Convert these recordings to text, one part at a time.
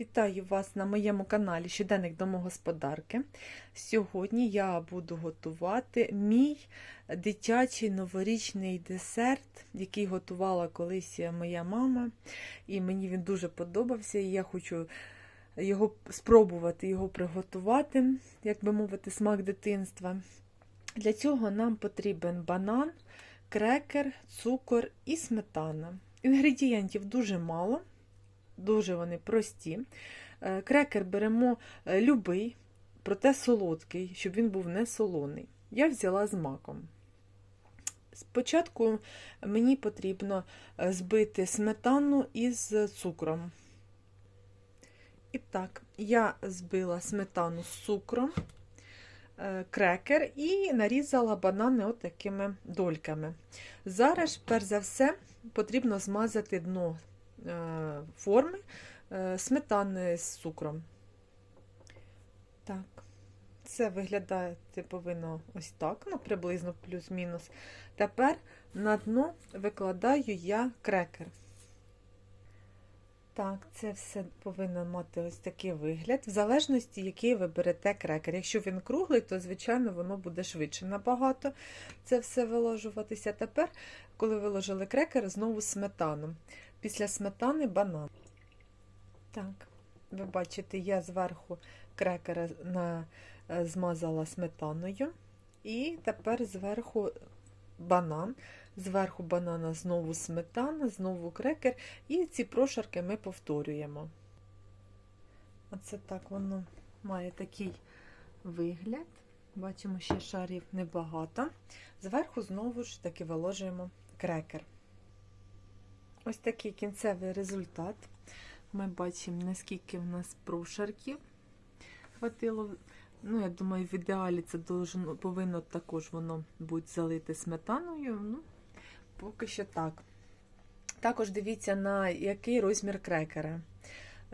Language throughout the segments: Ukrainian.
Вітаю вас на моєму каналі Щоденник домогосподарки. Сьогодні я буду готувати мій дитячий новорічний десерт, який готувала колись моя мама. І мені він дуже подобався. І я хочу його спробувати його приготувати, як би мовити, смак дитинства. Для цього нам потрібен банан, крекер, цукор і сметана. Інгредієнтів дуже мало. Дуже вони прості. Е, Крекер беремо е, любий, проте солодкий, щоб він був не солоний. Я взяла з маком. Спочатку мені потрібно е, збити сметану із цукром. І так, я збила сметану з цукром, крекер і нарізала банани от такими дольками. Зараз, перш за все, потрібно змазати дно форми сметани з цукром. Так, це виглядає повинно ось так, ну, приблизно плюс-мінус. Тепер на дно викладаю я крекер. Так, це все повинно мати ось такий вигляд, в залежності, який ви берете крекер. Якщо він круглий, то, звичайно, воно буде швидше набагато це все виложуватися. Тепер, коли виложили крекер, знову сметану. Після сметани банан. Так, ви бачите, я зверху крекера на, змазала сметаною. І тепер зверху банан. Зверху банана знову сметана, знову крекер, і ці прошарки ми повторюємо. Оце так воно має такий вигляд. Бачимо, ще шарів небагато. Зверху знову ж таки виложуємо крекер. Ось такий кінцевий результат. Ми бачимо, наскільки в нас прошарків хватило. Ну, я думаю, в ідеалі це повинно також воно бути залите сметаною. Ну, поки що так. Також дивіться, на який розмір крекера,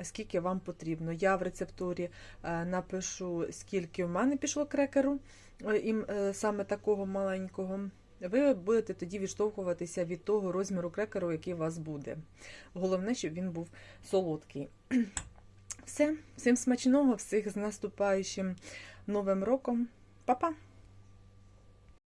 скільки вам потрібно. Я в рецептурі напишу, скільки в мене пішло крекеру, і саме такого маленького. Ви будете тоді відштовхуватися від того розміру крекеру, який у вас буде. Головне, щоб він був солодкий. Все, всім смачного, всіх з наступаючим новим роком. Па-па!